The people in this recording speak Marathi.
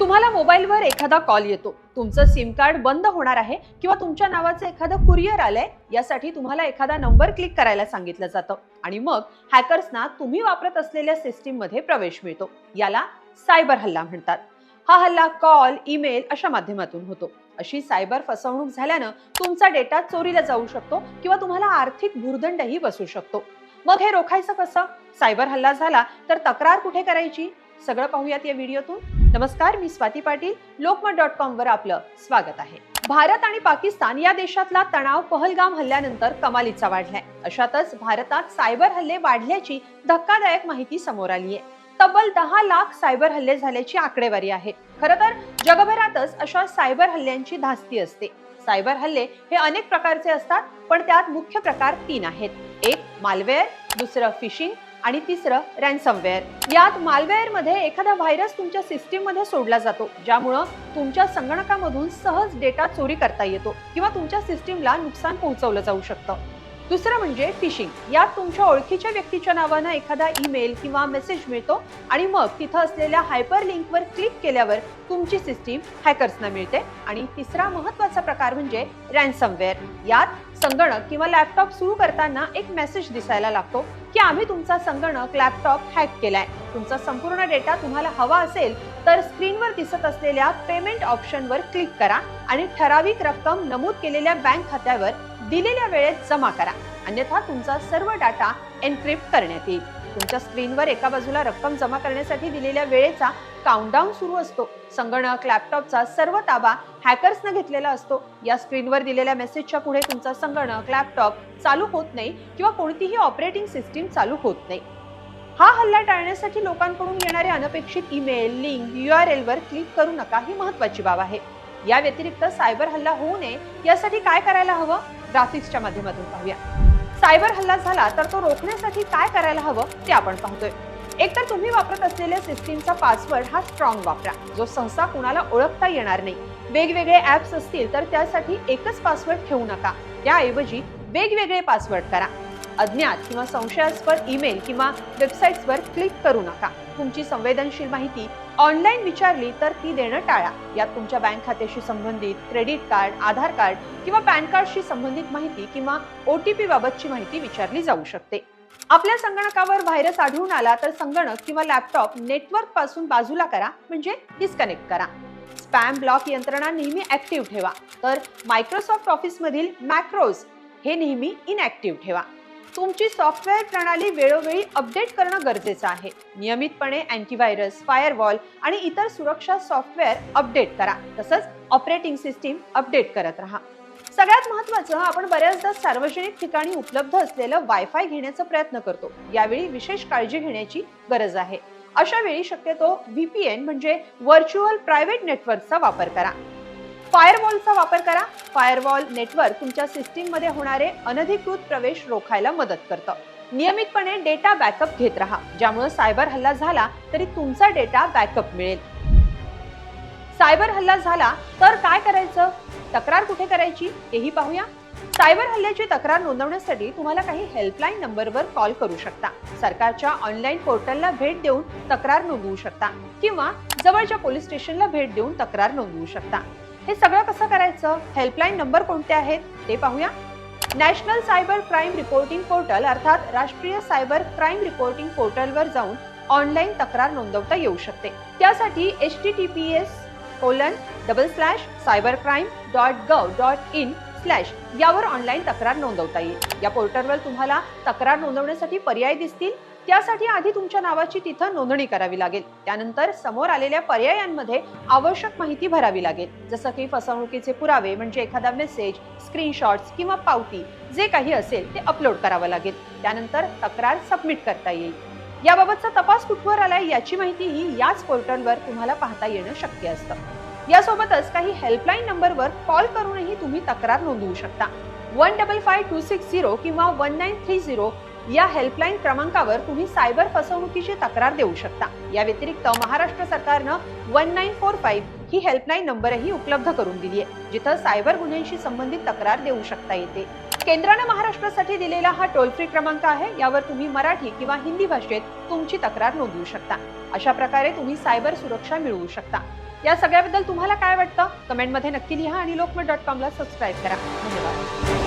तुम्हाला मोबाईलवर एखादा कॉल येतो. तुमचं सिम कार्ड बंद होणार आहे किंवा तुमच्या नावाचं एखादं कुरिअर आलंय यासाठी तुम्हाला एखादा नंबर क्लिक करायला सांगितलं जातं. आणि मग हॅकर्सना तुम्ही वापरत असलेल्या सिस्टीममध्ये प्रवेश मिळतो. याला सायबर हल्ला म्हणतात. हा हल्ला कॉल ईमेल अशा माध्यमातून होतो. अशी सायबर फसवणूक झाल्यानं तुमचा डेटा चोरीला जाऊ शकतो किंवा तुम्हाला आर्थिक भूर्दंडही बसू शकतो. मग हे रोखायचं कसं? सायबर हल्ला झाला तर तक्रार कुठे करायची? सगळं पाहूयात या व्हिडिओतून. नमस्कार मी स्वाती पाटील. लोकमत डॉट कॉम वर आपलं स्वागत आहे. भारत आणि पाकिस्तान या देशातला तणाव पहलगाम हल्ल्यानंतर कमालीचा वाढलाय. अशातच भारतात सायबर हल्ले वाढल्याची धक्कादायक माहिती समोर आली आहे तब्बल दहा लाख सायबर हल्ले झाल्याची आकडेवारी आहे. खर तर जगभरातच अशा सायबर हल्ल्यांची धास्ती असते. सायबर हल्ले हे अनेक प्रकारचे असतात पण त्यात मुख्य प्रकार तीन आहेत. एक मालवेअर दुसरं फिशिंग आणि तिसरं रॅन्समवेअर यात मालवेअरमध्ये एखादा व्हायरस तुमच्या सिस्टीममध्ये सोडला जातो ज्यामुळं तुमच्या संगणकामधून सहज डेटा चोरी करता येतो किंवा तुमच्या सिस्टीमला नुकसान पोहोचवलं जाऊ शकतं. दुसरं म्हणजे फिशिंग यात तुमच्या ओळखीच्या व्यक्तीच्या नावानं एखादा ईमेल किंवा मेसेज मिळतो आणि मग तिथं असलेल्या हायपर लिंकवर क्लिक केल्यावर तुमची सिस्टीम हॅकर्सना मिळते. आणि तिसरा महत्त्वाचा प्रकार म्हणजे रॅन्समवेअर यात संगणक किंवा लॅपटॉप सुरू करताना एक मेसेज दिसायला लागतो की आम्ही तुमचा संगणक लॅपटॉप हॅक केलाय. तुमचा संपूर्ण डेटा तुम्हाला हवा असेल तर स्क्रीनवर दिसत असलेल्या पेमेंट ऑप्शनवर क्लिक करा आणि ठराविक रक्कम नमूद केलेल्या बँक खात्यावर दिलेल्या वेळेत जमा करा. अन्यथा तुमचा सर्व डाटा एन्क्रिप्ट करण्यात येईल. तुमच्या स्क्रीनवर एका बाजूला रक्कम जमा करण्यासाठी दिलेल्या वेळेचा काउंटडाऊन सुरू असतो. संगणक लॅपटॉपचा सर्व ताबा हॅकर्सनं घेतलेला असतो. या स्क्रीनवर दिलेल्या मेसेजच्या पुढे तुमचा संगणक लॅपटॉप चालू होत नाही किंवा कोणतीही ऑपरेटिंग सिस्टीम चालू होत नाही. हा हल्ला टाळण्यासाठी लोकांकडून येणारे अनपेक्षित ईमेल लिंक यू आर एलवर क्लिक करू नका ही महत्वाची बाब आहे. या व्यतिरिक्त सायबर हल्ला होऊ नये. यासाठी काय करायला हवं? ग्राफिक्सच्या माध्यमातून पाहूया. सायबर हल्ला झाला तर तो रोखण्यासाठी काय करायला हवं ते आपण पाहतोय. एकतर तुम्ही वापरत असलेल्या सिस्टीमचा पासवर्ड हा स्ट्रॉंग वापरा. जो सहसा कुणाला ओळखता येणार नाही. वेगवेगळे ऍप्स असतील तर त्यासाठी एकच पासवर्ड ठेवू नका. त्याऐवजी वेगवेगळे पासवर्ड करा. अज्ञात किंवा संशयास्पद ईमेल किंवा वेबसाईट्सवर क्लिक करू नका. तुमची संवेदनशील माहिती ऑनलाईन विचारली तर ती देणं टाळा. यात तुमच्या बँक खात्याशी संबंधित क्रेडिट कार्ड आधार कार्ड किंवा पॅन कार्डशी संबंधित माहिती किंवा ओ टी पी बाबतची माहिती विचारली जाऊ शकते. आपल्या संगणकावर व्हायरस आढळून आला तर संगणक किंवा लॅपटॉप नेटवर्कपासून बाजूला करा म्हणजे डिस्कनेक्ट करा. स्पॅम ब्लॉक यंत्रणा नेहमी ऍक्टिव्ह ठेवा. तर मायक्रोसॉफ्ट ऑफिस मधील मॅक्रोज हे नेहमी इनऍक्टिव्ह ठेवा. तुमची सॉफ्टवेअर प्रणाली वेळोवेळी अपडेट करणं गरजेचं आहे. नियमितपणे अँटीव्हायरस फायरवॉल आणि इतर सुरक्षा सॉफ्टवेअर अपडेट करा. तसंच ऑपरेटिंग सिस्टीम अपडेट करत राहा. सगळ्यात महत्त्वाचं आपण बऱ्याचदा सार्वजनिक ठिकाणी उपलब्ध असलेलं वायफाय घेण्याचा प्रयत्न करतो. यावेळी विशेष काळजी घेण्याची गरज आहे. अशा वेळी शक्यतो व्हीपीएन म्हणजे व्हर्च्युअल प्रायव्हेट नेटवर्कचा वापर करा. फायरवॉलचा वापर करा. फायरवॉल नेटवर्क तुमच्या सिस्टीममध्ये होणारे अनधिकृत प्रवेश रोखायला मदत करतं. नियमितपणे डेटा बॅकअप घेत राहा. ज्यामुळे सायबर हल्ला झाला तरी तुमचा डेटा बॅकअप मिळेल. सायबर हल्ला झाला तर काय करायचं? तक्रार कुठे करायची? तेही पाहूया. सायबर हल्ल्याची तक्रार नोंदवण्यासाठी तुम्हाला काही हेल्पलाईन नंबरवर कॉल करू शकता. सरकारच्या ऑनलाईन पोर्टलला भेट देऊन तक्रार नोंदवू शकता किंवा जवळच्या पोलीस स्टेशनला भेट देऊन तक्रार नोंदवू शकता. हे सगळं कसं करायचं? हेल्पलाईन नंबर कोणते आहेत? ते पाहूया. National cyber crime reporting portal अर्थात राष्ट्रीय सायबर क्राईम रिपोर्टिंग पोर्टलवर जाऊन ऑनलाईन तक्रार नोंदवता येऊ शकते. त्यासाठी H T T P S colon double slash cyber crime dot gov dot in slash यावर ऑनलाईन तक्रार नोंदवता येईल. या पोर्टलवर तुम्हाला तक्रार नोंदवण्यासाठी पर्याय दिसतील. त्यासाठी आधी तुमच्या नावाची तिथं नोंदणी करावी लागेल. त्यानंतर समोर आलेल्या पर्यायांमध्ये आवश्यक माहिती भरावी लागेल. जसं की फसवणुकीचे पुरावे म्हणजे एखादा मेसेज स्क्रीनशॉट्स किंवा पावती जे काही असेल ते अपलोड करावं लागेल. त्यानंतर तक्रार सबमिट करता येईल. याबाबतचा तपास कुठवर आलाय याची माहितीही याच पोर्टलवर तुम्हाला पाहता येणं शक्य असतं. यासोबतच काही हेल्पलाईन नंबरवर कॉल करूनही तुम्ही तक्रार नोंदवू शकता. One double five two six zero किंवा वन नाईन थ्री झिरो या हेल्पलाईन क्रमांकावर तुम्ही सायबर फसवणुकीची तक्रार देऊ शकता. या व्यतिरिक्त महाराष्ट्र सरकारनं वन नाईन फोर फाईव्ह ही हेल्पलाईन नंबरही उपलब्ध करून दिली आहे जिथं सायबर गुन्ह्यांशी संबंधित तक्रार देऊ शकता येते. केंद्रानं महाराष्ट्रासाठी दिलेला हा टोल फ्री क्रमांक आहे यावर तुम्ही मराठी किंवा हिंदी भाषेत तुमची तक्रार नोंदवू शकता. अशा प्रकारे तुम्ही सायबर सुरक्षा मिळवू शकता. या सगळ्याबद्दल तुम्हाला काय वाटतं? कमेंटमध्ये नक्की लिहा आणि लोकमत डॉट कॉमला सबस्क्राईब करा. धन्यवाद.